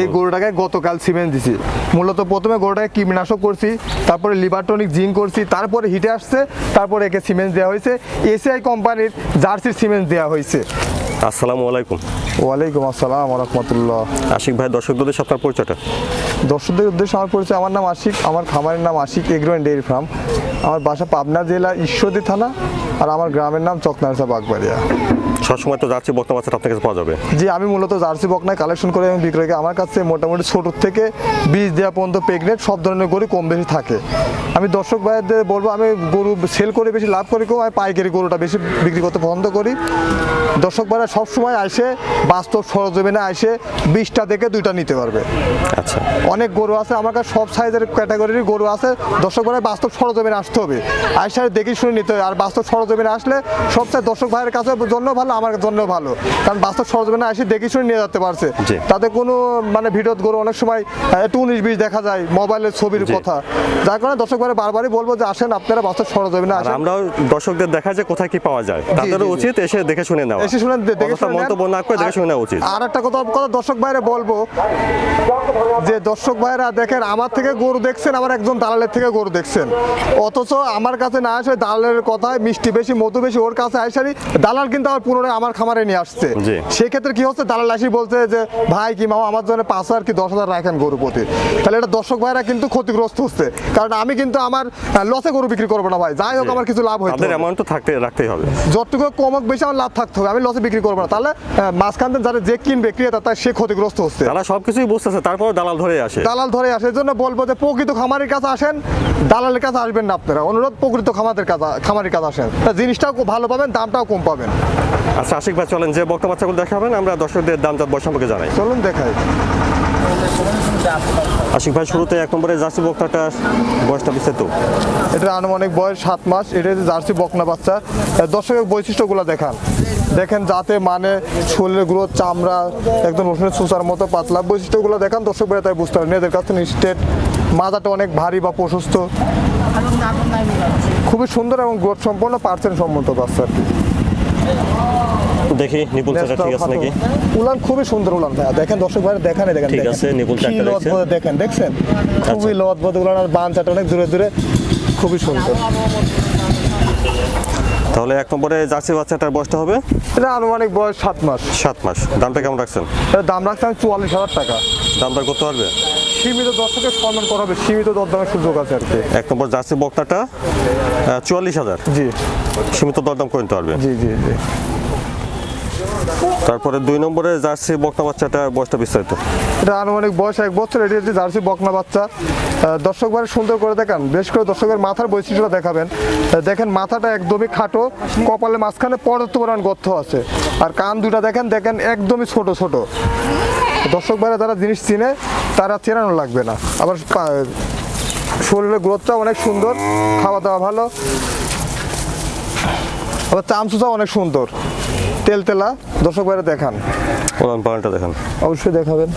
এই গরুটাকে গতকাল সিমেন্ট দিছি। মূলত প্রথমে গরুটাকে কীটনাশক করছি তারপরে লিভারটনিক জিঙ্ক করছি তারপরে হিটে আসছে তারপরে একে সিমেন্ট দেওয়া হয়েছে। এসিআই কোম্পানির জার্সির সিমেন্ট দেওয়া হয়েছে। আসসালামু আলাইকুম। ওয়ালাইকুম আসসালাম রহমতুল্লাহ। আশিক ভাই দর্শকদের সাথে আপনার পরিচয়টা? দর্শকদের উদ্দেশ্যে আমার পরিচয় আমার নাম আশিক আমার খামারের নাম Ashik agro and dairy farm. আমার বাসা পাবনা জেলা ঈশ্বরদী থানা আর আমার গ্রামের নাম চকনারসা বাগবাড়িয়া। সবসময় তো জার্সি বর্তমান বাচ্চাটা আপনার কাছে পাওয়া যাবে। জি আমি মূলত জার্সি বকনায় কালেকশন করে এবং বিক্রয় করি। আমার কাছে মোটামুটি ছোট থেকে বীজ দেওয়া পর্যন্ত প্রেগনেন্ট সব ধরনের গরু কম বেশি থাকে। আমি দর্শক ভাইদের বলব আমি গরু সেল করে বেশি লাভ করি কেউ আমি পাইকারি গরুটা বেশি বিক্রি করতে পছন্দ করি। দর্শক ভাইরা সবসময় আসে বাস্তব সরজমিনে আসে বিশটা থেকে দুইটা নিতে পারবে। আচ্ছা। অনেক গরু আছে আমার কাছে সব সাইজের ক্যাটাগরির গরু আছে। দর্শক ভাই বাস্তব সরজমিনে আসতে হবে। আইসার দেখে শুনে নিতে হবে আর বাস্তব সরজমিনে আসলে সবচেয়ে দর্শক ভাইয়ের কাছে জন্য ভালো আমার জন্য ভালো। কারণ বাস্তব সরজমিনে আসি দেখি শুনে নিয়ে যেতে পারছে। তাতে কোনো মানে ভিডিওত গরু অনেক সময় একটু উনিশ বিশ দেখা যায় মোবাইলের ছবির কথা। যার কারণে দর্শক ভাই বারবারই বলব যে আসেন আপনারা বাস্তব সরজমিনে আসেন। আমরাও দর্শকদের দেখা যে কোথায় কি পাওয়া যায়। জি। উচিত এসে দেখে শুনে নেওয়া। এসে শুনে দেখে শুনে। মন্তব্য না করে দেখে শুনে নেওয়া উচিত। আর একটা কথা কথা দর্শক ভাইরা বলব যে দর্শক ভাইরা দেখেন আমার থেকে গরু দেখছেন আমার একজন দালালের থেকে গরু দেখছেন। অথচ আমার কাছে না আসে দালালের কথায় মিষ্টি বেশি মধু বেশি ওর কাছে আইসারি দালাল কিন্তু আবার পুনরায় আমার খামারে নিয়ে আসছে। সেক্ষেত্রে কি হচ্ছে? দালাল আসি বলছে যে ভাই কি মামা আমার জন্য পাঁচ হাজার কি দশ হাজার রাখেন গরু প্রতি তাহলে এটা দর্শক ভাইরা কিন্তু ক্ষতিগ্রস্ত হচ্ছে। কারণ আমি কিন্তু আমার লসে গরু বিক্রি করব না ভাই। যাই হোক আমার কিছু লাভ তাদের অ্যামাউন্ট তো থাকতে রাখতেই হবে। যতটুকু কম হোক বেশি আমার লাভ থাকতে হবে। আমি লসে বিক্রি করব না। তাহলে মাঝখান থেকে যারা যে কিনবে ক্রেতা তার সে ক্ষতিগ্রস্ত হচ্ছে। তারা সবকিছুই বুঝতেছে তারপর দালাল ধরে আসে। দালাল ধরে আসে। জন্য বলব যে প্রকৃত খামারের কাছে আসেন। দালালের কাছে আসবেন না আপনারা। অনুরোধ প্রকৃত খামারের কাছে খামারের কাছে আসেন। জিনিসটাও ভালো পাবেন দামটাও কম পাবেন। আচ্ছা আশিক ভাই চলেন যে বক্তা বাচ্চাগুলো দেখাবেন আমরা দর্শকদের দাম জাত বয়স সম্পর্কে জানাই। চলুন দেখাই। আশিক ভাই শুরুতে এক নম্বরে জার্সি বক্তাটা বয়সটা বিস্তারিত। এটা আনুমানিক বয়স সাত মাস এটা জার্সি বকনা বাচ্চা। দর্শকের বৈশিষ্ট্যগুলো দেখান। দেখেন যাতে মানে শরীরের গ্রোথ চামড়া একদম রসুনের সুসার মতো পাতলা। বৈশিষ্ট্যগুলো দেখান দর্শক বেড়ে তাই বুঝতে পারেন। এদের কাছে স্টেট মাজাটা অনেক ভারী বা প্রশস্ত। খুবই সুন্দর এবং গ্রোথ সম্পন্ন পার্সেন্ট সম্মত বাচ্চা আর কি। দেখি নিপুল ঠিক আছে নাকি? উলান খুবই সুন্দর উলান দেখেন দর্শক ভাই দেখেন দেখেন ঠিক আছে, নিপুল দেখেন দেখছেন? খুবই লদ বদে উলান আর বান চাটা অনেক দূরে দূরে। খুবই সুন্দর। তাহলে এক নম্বরে জার্সি বাচ্চাটার বয়সটা হবে? এটা আনুমানিক বয়স সাত মাস। সাত মাস। দামটা কেমন রাখছেন? দাম রাখছে আমি চুয়াল্লিশ হাজার টাকা। দাম দর করতে পারবে? সীমিত দর্শকের সম্মান করা হবে সীমিত দরদামের সুযোগ আছে আর কি। এক নম্বর জার্সি বক্তাটা চুয়াল্লিশ হাজার। জি। সীমিত দরদাম করে নিতে পারবে। জি জি জি। তারপরে দুই নম্বরে জার্সি বক্তা বাচ্চাটা বয়সটা বিস্তারিত। এটা আনুমানিক বয়স এক বছর এটি হচ্ছে জার্সি বকনা বাচ্চা। দর্শক বারে সুন্দর করে দেখান বেশ করে দর্শকের মাথার বৈশিষ্ট্যটা দেখাবেন। দেখেন মাথাটা একদমই খাটো কপালে মাঝখানে পর্যাপ্ত পরিমাণ গর্থ আছে। আর কান দুটা দেখেন দেখেন একদমই ছোট ছোট। দর্শক বাইরে যারা জিনিস চিনে তারা চেনানো লাগবে না। আবার শরীরের গ্রোথটা অনেক সুন্দর খাওয়া দাওয়া ভালো। আবার চামচুচা অনেক সুন্দর। তেল তেলা দর্শক বাইরে দেখান। ওলান পালনটা দেখেন। অবশ্যই দেখাবেন।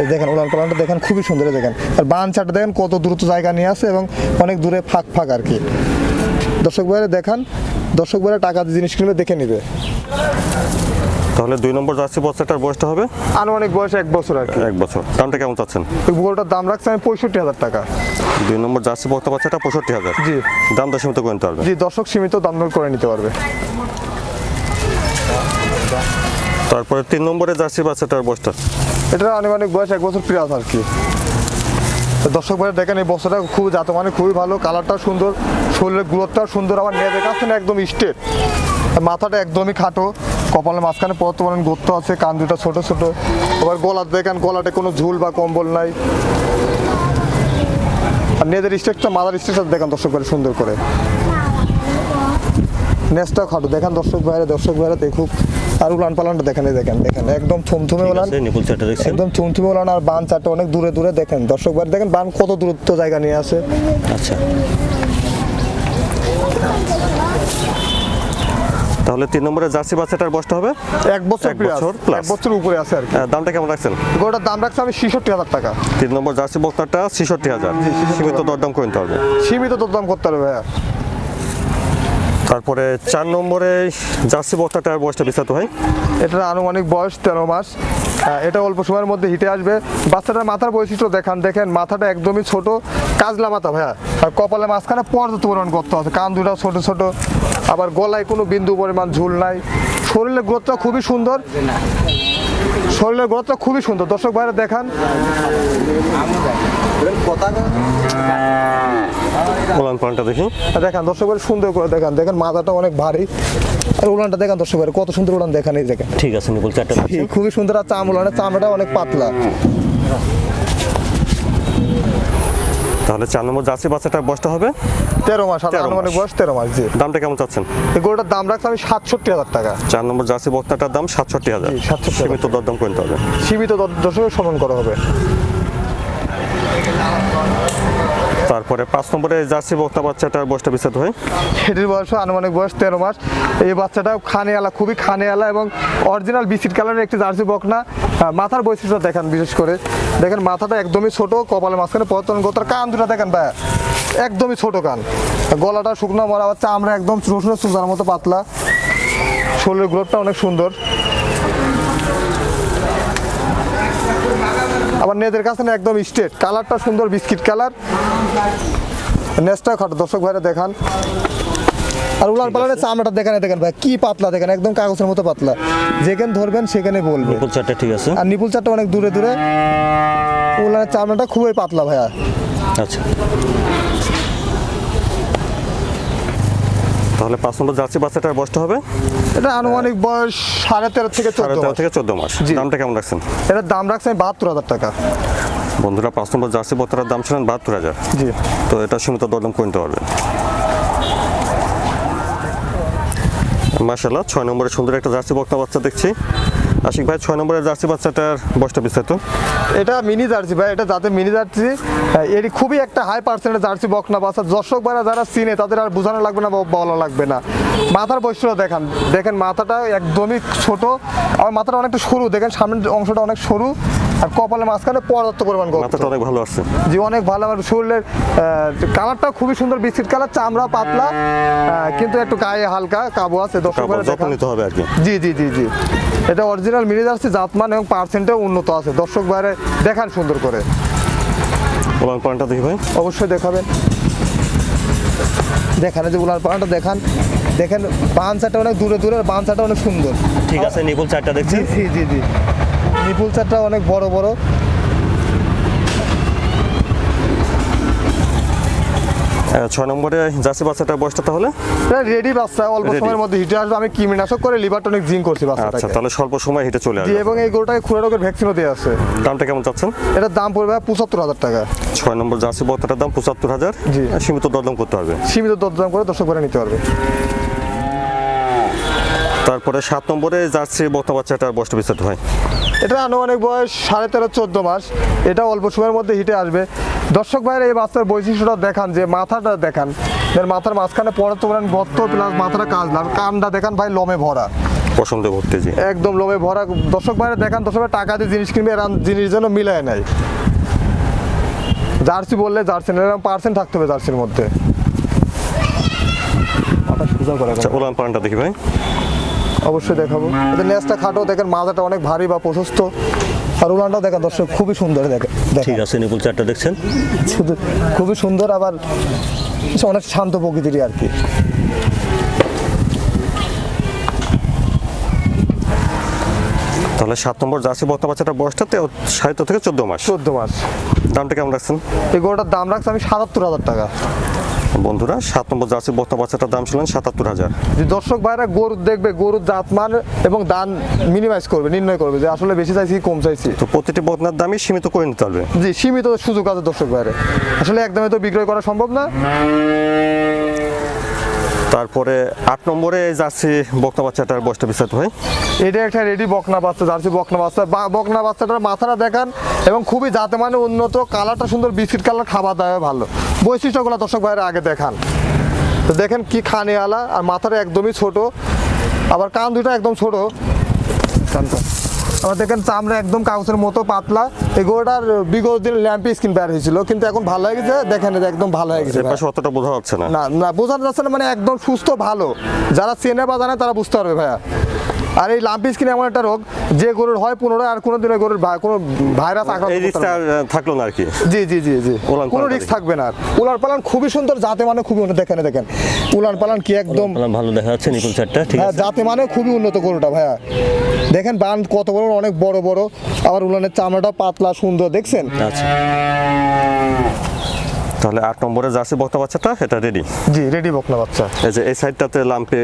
এই দেখেন উড়ান পালানটা দেখেন খুবই সুন্দর দেখেন। আর বান চারটা দেখেন কত দ্রুত জায়গা নিয়ে আসে এবং অনেক দূরে ফাঁক ফাঁক আর কি। দর্শক ভাইরা দেখান দর্শক ভাইরা টাকা দিয়ে জিনিস কিনবে দেখে নিবে। তাহলে দুই নম্বর জার্সি বাচ্চাটার বয়সটা হবে? আনুমানিক বয়স এক বছর আর কি। এক বছর। দামটা কেমন চাচ্ছেন? ওই গরুটার দাম রাখছে আমি পঁয়ষট্টি হাজার টাকা। দুই নম্বর জার্সি বক্তা বাচ্চাটা পঁয়ষট্টি হাজার। জি। দাম দর সীমিত করে নিতে পারবে? জি দর্শক সীমিত দাম দর করে নিতে পারবে। তারপরে তিন নম্বরে জার্সি বাচ্চাটার বয়সটা? এটা আনুমানিক বয়স এক বছর প্লাস আর কি। দর্শক ভাইরা দেখেন এই বছরটা খুব জাত মানে খুবই ভালো কালারটাও সুন্দর শরীরের গ্রোথটাও সুন্দর আমার নিয়ে দেখাচ্ছে না একদম স্টেট মাথাটা একদমই খাটো। কপালের মাঝখানে বর্তমানে গর্ত আছে কান দুটা ছোট ছোট। আবার গলা দেখেন গলাতে কোনো ঝুল বা কম্বল নাই। আর নেদের স্টেটটা মাথার স্টেটটা দেখেন দর্শক ভাইরা সুন্দর করে। নেসটাও খাটো দেখেন দর্শক ভাইরা দর্শক ভাইরা দেখুক। আর উলান পালানটা দেখেন দেখেন দেখেন একদম থমথমে উলান। একদম চুমচুমে ওলান আর বান চারটা অনেক দূরে দূরে দেখেন। দর্শক বাড়ি দেখেন বান কত দূরত্ব জায়গা নিয়ে আসে। আচ্ছা। তাহলে তিন নম্বরে জার্সি বাচ্চাটার বয়সটা হবে? এক বছর এক বছর plus। এক বছর উপরে আছে আর কি। দামটা কেমন রাখছেন? গোটার দাম রাখছে আমি ছেষট্টি হাজার টাকা। তিন নম্বর জার্সি বক্তাটা ছেষট্টি হাজার। সীমিত দরদাম করে নিতে হবে। সীমিত দরদাম করতে হবে ভাইয়া। তারপরে চার নম্বরে জার্সি বক্তাটার বয়সটা বিস্তারিত হয় এটার আনুমানিক বয়স তেরো মাস। হ্যাঁ, এটা অল্প সময়ের মধ্যে হিটে আসবে। বাচ্চাটার মাথার বৈশিষ্ট্য দেখান দেখেন মাথাটা একদমই ছোট কাজলা মাথা ভাইয়া। আর কপালে মাঝখানে পর্যাপ্ত পরিমাণ গর্ত আছে কান দুটা ছোট ছোট। আবার গলায় কোনো বিন্দু পরিমাণ ঝুল নাই। শরীরের গ্রোথটা খুবই সুন্দর। শরীরের গ্রোথটা খুবই সুন্দর। দর্শক ভাইরা দেখান। উলান পালনটা দেখি। দেখান দর্শক ভাই সুন্দর করে দেখান। দেখেন মাথাটা অনেক ভারী। আর উলানটা দেখান দর্শক ভাই কত সুন্দর উলান দেখান এই দেখেন। ঠিক আছে নিপুল চারটা খুবই সুন্দর আর চাম উলানের চামড়াটা অনেক পাতলা। তাহলে চার নম্বর জার্সি বাচ্চাটা বয়সটা হবে? তেরো মাস আর 13 মাস। আনুমানিক বয়স তেরো মাস জি। দামটা কেমন চাচ্ছেন? এই গরুটার দাম রাখছি আমি সাতষট্টি হাজার টাকা। চার নম্বর জার্সি বক্তাটার দাম সাতষট্টি হাজার। সাতষট্টি 67,000 সীমিত দরদাম করতে হবে। সীমিত দ- দর্শকের সম্মান করা হবে। তারপরে পাঁচ নম্বরে জার্সি বক্তা বাচ্চাটার বয়সটা বিস্তারিত হয়। সেটির বয়স আনুমানিক বয়স তেরো মাস। এই বাচ্চাটা খানেওয়ালা খুবই খানেওয়ালা এবং অরিজিনাল বিস্কিট কালারের একটি জার্সি বকনা। মাথার বৈশিষ্ট্য দেখান বিশেষ করে। দেখেন মাথাটা একদমই ছোট, কপালের মাঝখানে পতন গোতার কান দুটা দেখেন ভাই, একদমই ছোট কান। গলাটা শুকনো মরা বাচ্চা আমরা একদম রসুনের সুজার মতো পাতলা। শরীরের গ্রোথটা অনেক সুন্দর। আবার নেদের কাছে একদম স্ট্রেট কালারটা সুন্দর, বিস্কিট কালার। নেসটা খাটো, দর্শক ভাইরা দেখান। আর উলান পালানের চামড়াটা দেখেন দেখেন ভাই কি পাতলা দেখেন একদম কাগজের মতো পাতলা। যেখানে ধরবেন সেখানে বলবে। নিপুল চারটা ঠিক আছে। আর নিপুল চারটা অনেক দূরে দূরে। উলানের চামড়াটা খুবই পাতলা ভাইয়া। আচ্ছা। তাহলে পাঁচ নম্বর জার্সি বাচ্চাটার বয়সটা হবে? এটা আনুমানিক বয়স সাড়ে তেরো থেকে সাড়ে চোদ্দ তেরো থেকে চোদ্দ মাস। দামটা কেমন রাখছেন? এটার দাম রাখছেন বাহাত্তর হাজার টাকা। বন্ধুরা পাঁচ নম্বর জার্সি বক্তাটার দাম ছিলেন বাহাত্তর হাজার। জি। তো এটা সীমিত দরদাম করে নিতে পারবেন। মাশাল্লাহ ছয় নম্বরে সুন্দর একটা জার্সি বক্তা বাচ্চা দেখছি। আশিক ভাই, ছয় নম্বরের জার্সি বাচ্চাটার বয়সটা বিস্তারিত। এটা মিনি জার্সি ভাই, এটা যাতে মিনি জার্সি। এটি খুবই একটা হাই পার্সেন্টের জার্সি বকনা বাচ্চা। দর্শক ভাইরা যারা চিনে, তাদের আর বোঝানো লাগবে না বলা লাগবে না। মাথার বৈশিষ্ট্য দেখান। দেখেন, মাথাটা একদমই ছোট। আর মাথাটা অনেকটা সরু। দেখেন, সামনের অংশটা অনেক সরু। আর কপালের মাঝখানে পর্যাপ্ত পরিমাণ গর্ত। অনেক ভালো আছে। জি অনেক ভালো আমার শরীরের কালারটা খুবই সুন্দর বিস্কিট কালার চামড়া পাতলা কিন্তু একটু গায়ে হালকা কাবু আছে দর্শক কাপড় ভাইরা যত্ন নিতে হবে আর কি। জি জি জি জি। এটা অরিজিনাল মিনি জার্সি জাতমান এবং পার্সেন্টে উন্নত আছে। দর্শক বাইরে দেখান সুন্দর করে। ওলান পয়েন্টটা দেখি ভাই। অবশ্যই দেখাবেন। দেখান যে উলার পাড়াটা দেখান। দেখেন বান বাঞ্চাটা অনেক দূরে দূরে বাঞ্চাটা অনেক সুন্দর। ঠিক আছে নিপুল চারটা দেখছি। জি জি জি। নিপুল চারটা অনেক বড় বড়। ছয় নম্বরে জার্সি বাচ্চাটার বয়সটা তাহলে? রেডি বাচ্চা অল্প সময়ের মধ্যে হিটে আসবে। আমি কীটনাশক করে জিঙ্ক করছি আচ্ছা তাহলে স্বল্প সময় হেঁটে চলে আসবে। এবং এই গরুটাকে খুরা রোগের ভ্যাকসিনও দেওয়া আছে। দামটা কেমন চাচ্ছেন? এটার দাম পড়বে পঁচাত্তর হাজার টাকা। ছয় নম্বর জার্সি বক্তাটার দাম পঁচাত্তর হাজার। জি। সীমিত দরদাম করতে হবে। সীমিত দরদাম করে দর্শক করে নিতে পারবে। তারপরে সাত নম্বরে জার্সি বক্তা বাচ্চাটার বয়সটা বিস্তারিত হয়। এটা আনুমানিক বয়স সাড়ে তেরো চোদ্দ মাস। এটা অল্প সময়ের মধ্যে হিটে আসবে। দর্শক ভাইয়ের এই বাচ্চার বৈশিষ্ট্যটা দেখান যে মাথাটা দেখান। এর মাথার মাঝখানে পড়াতে পারেন গর্ত প্লাস মাথাটা কাজ আর কানটা দেখান ভাই লমে ভরা। পছন্দ ভর্তি জি। একদম লমে ভরা। দর্শক ভাইরা দেখান দর্শক টাকা দিয়ে জিনিস কিনবে এরকম জিনিস যেন মিলায় নাই। জার্সি বললে জার্সি না এরকম পার্সেন্ট থাকতে হবে জার্সির মধ্যে। আচ্ছা ওলান পয়েন্টটা দেখি ভাই। অবশ্যই দেখাবো। এদের নেসটা খাটো দেখেন মাথাটা অনেক ভারী বা প্রশস্ত। আর উলানটাও দেখেন দর্শক খুবই সুন্দর দেখেন। দেখেন আছে নিপুল চারটা দেখছেন? শুধু খুবই সুন্দর আবার অনেক শান্ত প্রকৃতিরই আর কি। তাহলে সাত নম্বর জার্সি বক্তা বাচ্চাটার বয়সটা তে- সাড়ে থেকে চোদ্দ মাস। চোদ্দ মাস। দামটা কেমন রাখছেন? এই গরুটার দাম রাখছে আমি সাতাত্তর হাজার টাকা। বন্ধুরা সাত নম্বর জার্সি বক্তা বাচ্চাটার দাম ছিলেন সাতাত্তর হাজার। যে দর্শক ভাইরা গরু দেখবে গরুর জাতমান এবং দান মিনিমাইজ করবে নির্ণয় করবে যে আসলে বেশি চাইছি কম চাইছি। তো প্রতিটি বদনার দামই সীমিত করে নিতে পারবে। জি সীমিত সুযোগ আছে দর্শক ভাইরে। আসলে একদমই তো বিক্রয় করা সম্ভব না। তারপরে আট নম্বরে জার্সি বক্তা বাচ্চাটার বয়সটা বিস্তারিত হয়। এটা একটা রেডি বকনা বাচ্চা জার্সি বকনা বাচ্চা। বকনা বাচ্চাটার মাথাটা দেখান এবং খুবই জাতে মানে উন্নত কালারটা সুন্দর বিস্কিট কালার খাবার দাওয়া ভালো। বৈশিষ্ট্যগুলো দর্শক ভাইরা আগে দেখান। তো দেখেন কি খানেওয়ালা আর মাথাটা একদমই ছোট আবার কান দুটো একদম ছোট। আবার দেখেন চামড়া একদম কাগজের মতো পাতলা। এই গরুটার বিগত দিন ল্যাম্পি স্কিন বের হয়েছিল কিন্তু এখন ভালো হয়ে গেছে। দেখেন একদম ভালো হয়ে গেছে পাশে অতটা বোঝা যাচ্ছে না। না না বোঝানো যাচ্ছে না মানে একদম সুস্থ ভালো। যারা চেনে বা জানে তারা বুঝতে পারবে ভাইয়া। আর এই লাম্পি স্কিন এমন একটা রোগ যে গরুর হয় পুনরায় আর কোনো দিনে গরুর কোনো ভাইরাস আক্রান্ত এই করতে রিস্কটা পারবে না। থাকল না আর কি? জি জি জি জি। কোনো রিস্ক থাকবে না আর। উলান পালান খুবই সুন্দর জাতে মানে খুবই উন্নত। দেখেন দেখেন। উলান পালান কি একদম ভালো দেখা যাচ্ছে নিপুল চারটা ঠিক হ্যাঁ আছে। জাতে মানে খুবই উন্নত গরুটা ভাইয়া। দেখেন বান কত বড় অনেক বড় বড়। আবার উলানের চামড়াটা পাতলা সুন্দর দেখছেন? আচ্ছা। তাহলে আট নম্বরে জার্সি বক্তা বাচ্চাটা এটা রেডি জি রেডি বকনা বাচ্চা। এই যে এই সাইডটাতে লাম্পে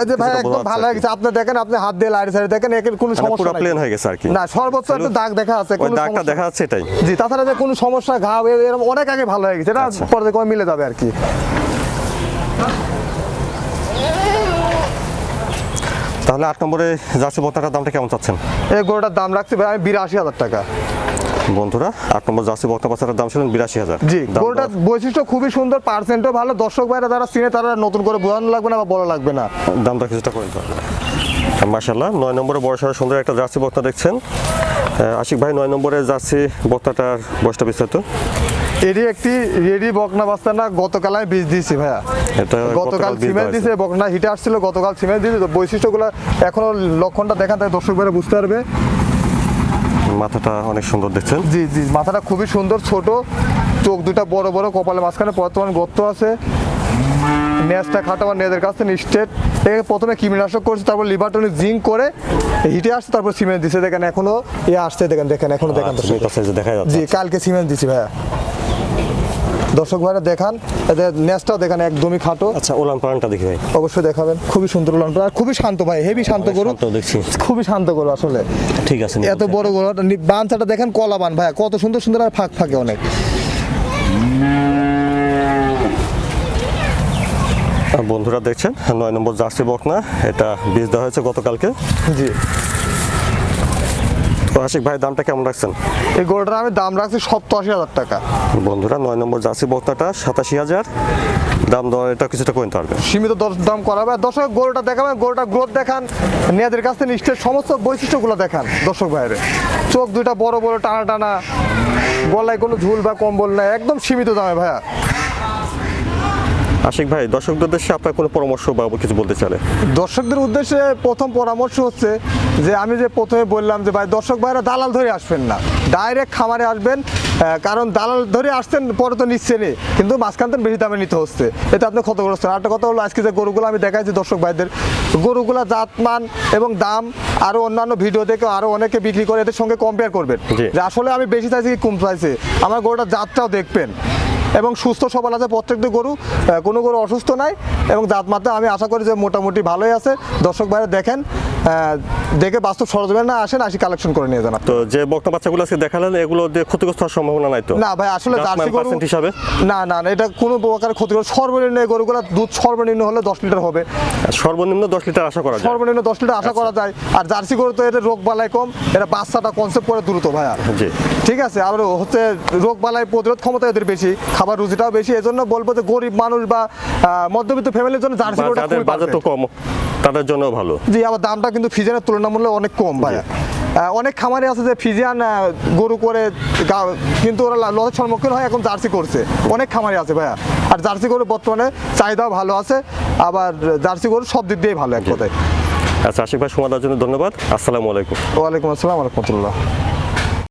এই যে ভাই একদম ভালো হয়ে গেছে আপনি দেখেন আপনি হাত দিয়ে লাইট সাইড দেখেন একের কোনো মানে সমস্যা পুরো প্লেন হয়ে গেছে আর কি। না সর্বোচ্চ একটা দাগ দেখা আছে কোনো দাগটা দেখা যাচ্ছে এটাই। জি তাছাড়া যে কোনো সমস্যা এ- এরকম অনেক আগে ভালো হয়ে গেছে। এটা আচ্ছা। পরে কমে মিলে যাবে আর কি। তাহলে আট নম্বরে জার্সি বক্তাটার দামটা কেমন চাচ্ছেন? এই গরুটার দাম রাখছি ভাই আমি বিরাশি হাজার টাকা। বন্ধুরা আট নম্বর জার্সি বক্তা বাচ্চাটার দাম ছিলেন বিরাশি হাজার। জি গরুটার বৈশিষ্ট্য খুবই সুন্দর পার্সেন্টও ভালো। দর্শক ভাইরা যারা চিনে তারা নতুন করে বোঝানো লাগবে না বা বলা লাগবে না। দাম দর কিছুটা করে মাসাল্লাহ নয় নম্বরে বড় সড়ো সুন্দর একটা জার্সি বক্তা দেখছেন। আশিক ভাই নয় নম্বরে জার্সি বক্তাটার বয়সটা বিস্তারিত? এটি একটি রেডি বকনা বাস্তা না গতকাল আমি বীজ দিয়েছি ভাইয়া। এটা গতকাল সিমেন্ট দিয়েছে বকনা হিটে আসছিল গতকাল সিমেন্ট দিয়েছে। বৈশিষ্ট্যগুলো এখনও লক্ষণটা দেখান তাই দর্শক ভাইরা বুঝতে পারবে। মাথাটা অনেক সুন্দর দেখছেন? জি জি মাথাটা খুবই সুন্দর ছোট। চোখ দুটা বড় বড় কপালে মাঝখানে বর্তমান গর্ত আছে। নেজটা খাটো আমার নেজের কাছে স্টেট একে প্রথমে কীটনাশক করছে তারপর লিভারটনিক জিঙ্ক করে হিটে আসছে তারপর সিমেন্ট দিছে। দেখেন এখনও এ আসছে দেখেন দেখেন এখনও দেখেন। আচ্ছা, দেখা যাচ্ছে। জি কালকে সিমেন্ট দিছি ভাইয়া। দর্শক ভাইরা দেখান এদের নেজটাও দেখান একদমই খাটো। আচ্ছা ওলান পালানটা দেখি ভাই। অবশ্যই দেখাবেন। খুবই সুন্দর উলান আর খুবই শান্ত ভাই হেভি শান্ত গরু। দেখছি। খুবই শান্ত গরু আসলে। ঠিক আছে এত বড় গরু বানচাটা দেখেন কলা বান ভাই কত সুন্দর সুন্দর আর ফাঁক ফাঁকে অনেক। বন্ধুরা দেখছেন নয় নম্বর জার্সি বকনা এটা বীজ দেওয়া হয়েছে গতকালকে। জি। আশিক ভাই দামটা কেমন রাখছেন? এই গরুটার আমি দাম রাখছি সপ্তাশি হাজার টাকা। বন্ধুরা নয় নম্বর জার্সি বকনাটা সাতাশি হাজার। দাম দর এটা কিছুটা কমতে পারবে। সীমিত দর দাম করাবে। দর্শক গরুটা দেখাবেন গরুটা গ্রোথ দেখান। মেয়েদের কাছ থেকে নিশ্চয় সমস্ত বৈশিষ্ট্যগুলো দেখান দর্শক বাইরে চোখ দুইটা বড় বড় টানা টানা। গলায় কোনো ঝুল বা কম্বল নাই একদম সীমিত দামে ভাইয়া। আশিক ভাই দর্শকদের উদ্দেশ্যে আপনার কোনো পরামর্শ বা কিছু বলতে চালে দর্শকদের উদ্দেশ্যে প্রথম পরামর্শ হচ্ছে যে আমি যে প্রথমে বললাম যে ভাই দর্শক ভাইরা দালাল ধরে আসবেন না। ডাইরেক্ট খামারে আসবেন কারণ দালাল ধরে আসতেন পরে তো নিচ্ছে নেই কিন্তু মাঝখান থেকে বেশি দামে নিতে হচ্ছে। এটা আপনি ক্ষতগ্রস্ত। আর একটা কথা হলো আজকে যে গরুগুলো আমি দেখাইছি দর্শক ভাইদের গরুগুলা জাতমান এবং দাম আরও অন্যান্য ভিডিও দেখে আরও অনেকে বিক্রি করে এদের সঙ্গে কম্পেয়ার করবেন। যে আসলে আমি বেশি চাইছি কি কম চাইছি? আমার গরুটার জাতটাও দেখবেন। এবং সুস্থ সবল আছে প্রত্যেকটি গরু কোনো গরু অসুস্থ নাই, এবং দাঁত মাত্রা আমি আশা করি যে মোটামুটি ভালোই আছে। দর্শক বাইরে দেখেন দেখে বাস্তব সরজমেন না আসেন আসি কালেকশন করে নিয়ে যান তো যে বকনা বাচ্চাগুলো আজকে দেখালেন এগুলো দিয়ে ক্ষতিগ্রস্ত হওয়ার সম্ভাবনা নাই তো? না ভাই আসলে জার্সি গরু হিসাবে? না না এটা কোনো প্রকার ক্ষতি করে সর্বনিম্ন গরুগুলো দুধ সর্বনিম্ন হলে দশ লিটার হবে। সর্বনিম্ন দশ লিটার আশা করা যায়। সর্বনিম্ন দশ লিটার আশা করা যায়। আর জার্সি গরু তো এটা রোগ বালাই কম এটা বাচ্চাটা কনসেপ্ট করে দ্রুত ভাইয়া। জি। ঠিক আছে আর হচ্ছে রোগ বালাই প্রতিরোধ ক্ষমতা এদের বেশি খাবার রুচিটাও বেশি এজন্য বলব যে গরিব মানুষ বা মধ্যবিত্ত ফ্যামিলির জন্য জার্সি গরুটা বাজেট তো কম। তাদের জন্য ভালো। জি আবার দামটা কিন্তু ফিজিয়ানের তুলনামূলক অনেক কম ভাইয়া। অনেক খামারে আছে যে ফিজিয়ান গরু করে কিন্তু ওরা লসের সম্মুখীন হয় এখন জার্সি করছে। অনেক খামারে আছে ভাইয়া। আর জার্সি গরু বর্তমানে চাহিদাও ভালো আছে আবার জার্সি গরু সব দিক দিয়েই ভালো এক কথায়। আচ্ছা আশিক ভাই সময় দেওয়ার জন্য ধন্যবাদ। আসসালামু আলাইকুম। ওয়ালাইকুম আসসালাম রহমতুল্লাহ।